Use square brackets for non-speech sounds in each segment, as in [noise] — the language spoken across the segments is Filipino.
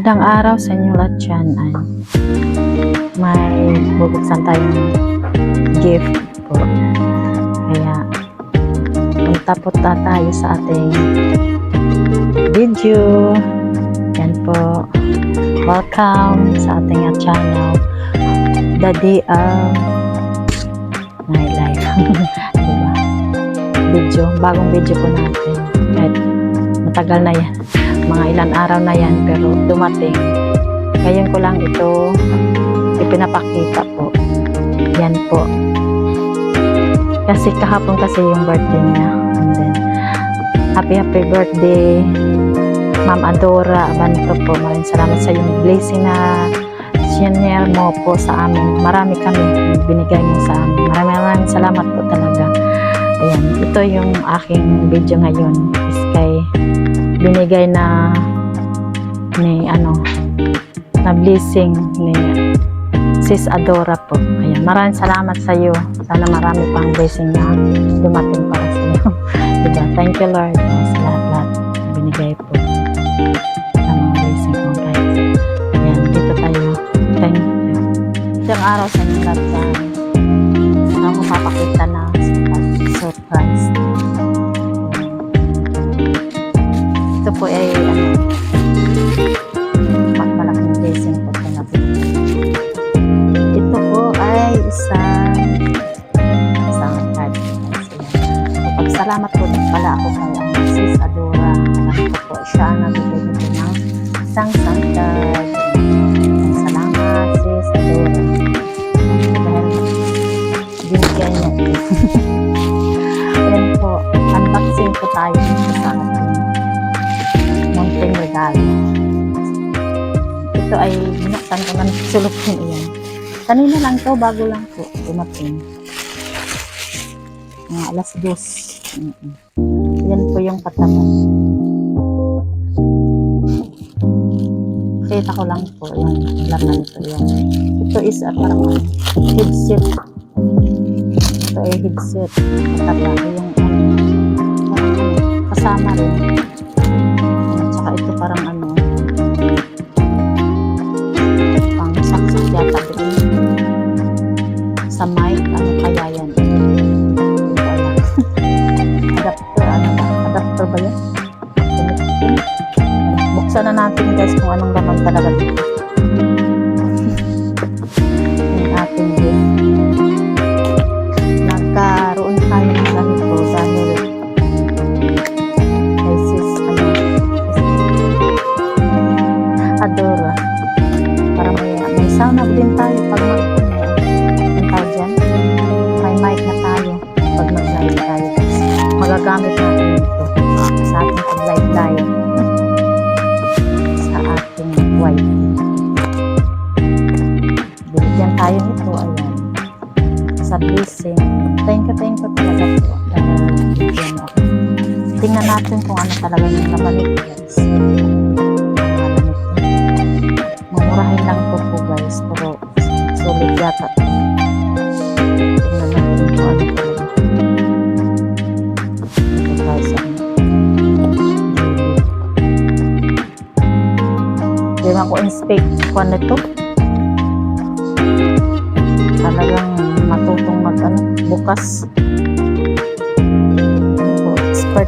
Magandang araw sa inyo lahat dyan. Ay, may bubuksan tayong gift po. Kaya, punta po ta tayo sa ating video. Yan po. Welcome sa ating channel. The day of my life. [laughs] diba? Video. Bagong video po natin. Kahit matagal na yan mga ilan araw na yan pero dumating. Ngayon ko lang ito ipinapakita po. Yan po. Kasi kahapon kasi yung birthday niya. And then happy happy birthday Ma'am Adora Abanto po. Maraming salamat sa yung blessing na sinyer mo po sa amin. Marami kami binigay mo sa amin. Maraming maraming salamat po talaga. Ayan ito yung aking video ngayon is kay binigay na ni ano na blessing ni Sis Adora po. Ayan, maraming salamat sa iyo. Sana marami pang blessing na dumating para sa iyo. [laughs] diba? Thank you Lord sa lahat-lahat binigay po sa mga blessing ko guys. Ayan, dito tayo. Thank you. Isang araw sa inyo lahat po ay ano, ma- malaking blessing po po na pinili. Ito po ay isang isang card. Pagsalamat po din pala ako kay ang Sis Adora. Ano po siya ang nagbigay ko ng isang sangkad. Salamat Sis Adora. Dahil binigyan ay binuksan ko na sulupin iyan. Kanina lang to, bago lang po, dumating. Mga alas dos. Yan po yung patamo. Kita ko lang po yung laman nito. Yan. Ito is uh, parang headset. Ito ay headset. Mataba yung um, kasama rin. Din. Sa mic, ano kaya yan? Adapter, ano ba? Adapter ba yan? Buksan na natin guys kung anong laman talaga dito. Yung ating gift. Nagkaroon tayo ng ano, Adora. Magagamit natin ito sa ating pag-live live sa ating wifi. Binigyan tayo nito, ayan. Sa blessing. Thank you, thank you talaga po. Tingnan natin kung ano talaga yung nito, guys. Mamurahin lang po po guys, pero sulit yata. Ako inspect kung ano ito. Talagang matutong mag ano, bukas. Ako, expert.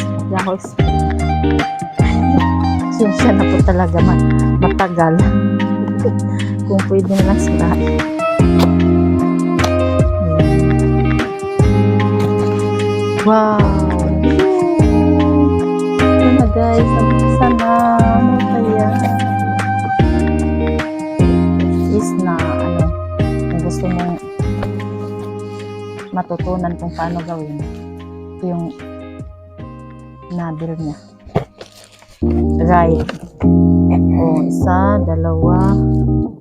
Hindi ako expert. Sinsya na po talaga ma- matagal. [laughs] Kung pwede na lang sirain. Ayan. Wow! Is na, ano, kung gusto mong matutunan kung paano gawin, ito yung nabil niya. Right. O, isa, dalawa,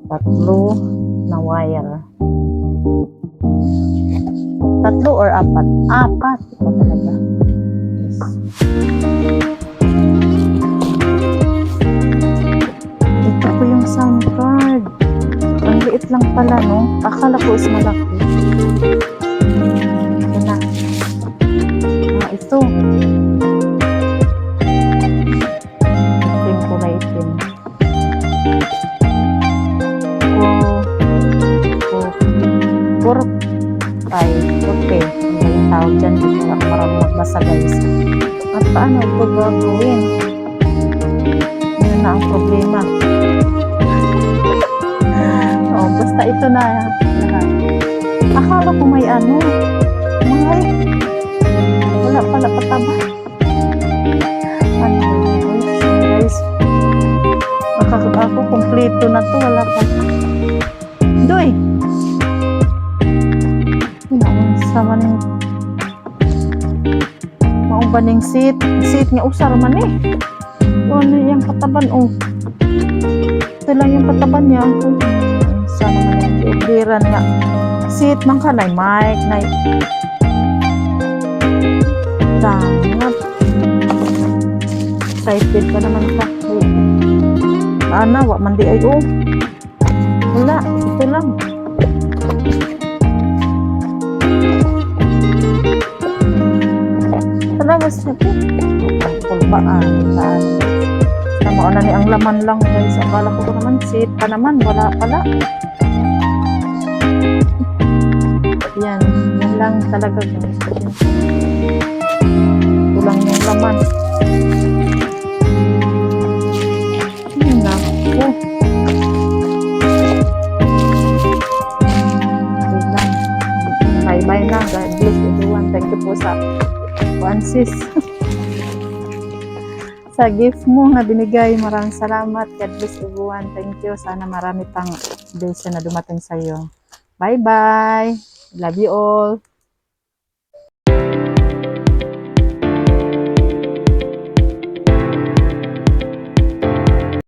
tatlo na wire. Tatlo or apat? Apat. Ito talaga. Yes. lang pala, no? Akala ko is malaki. Ayan na. Ah, ito. Itim ko na itim. Four, four, okay. Ang galing tawag dyan. Dito na marami paano ito gagawin? Yun na ang problema oh, basta ito na. lahat. Akala ko may ano. May. Wala pala pataba. Ano guys? Akala ako kompleto na to. Wala pa. Doy! Naon sa maning mauban ng seat. Seat nga usar man eh. Ano yung pataban oh. Ito lang yung pataban niya. Sana man yung iubiran nga. Seat man ka na mic na Tangat. Excited ka naman ka. Ana, wa man di ay oh. Wala, ito lang. Siya po. Kulbaan. Saan? Tama na ni ang laman lang guys. Akala ko ko naman seat pa naman. Wala pala. Yan. Yan lang talaga guys. Kulang yung laman. Okay lang. Bye-bye na. God bless everyone. Thank you po sa Francis. [laughs] sa gift mo na binigay. Maraming salamat. God bless everyone. Thank you. Sana marami pang blessing na dumating sa iyo. Bye-bye. Love you all.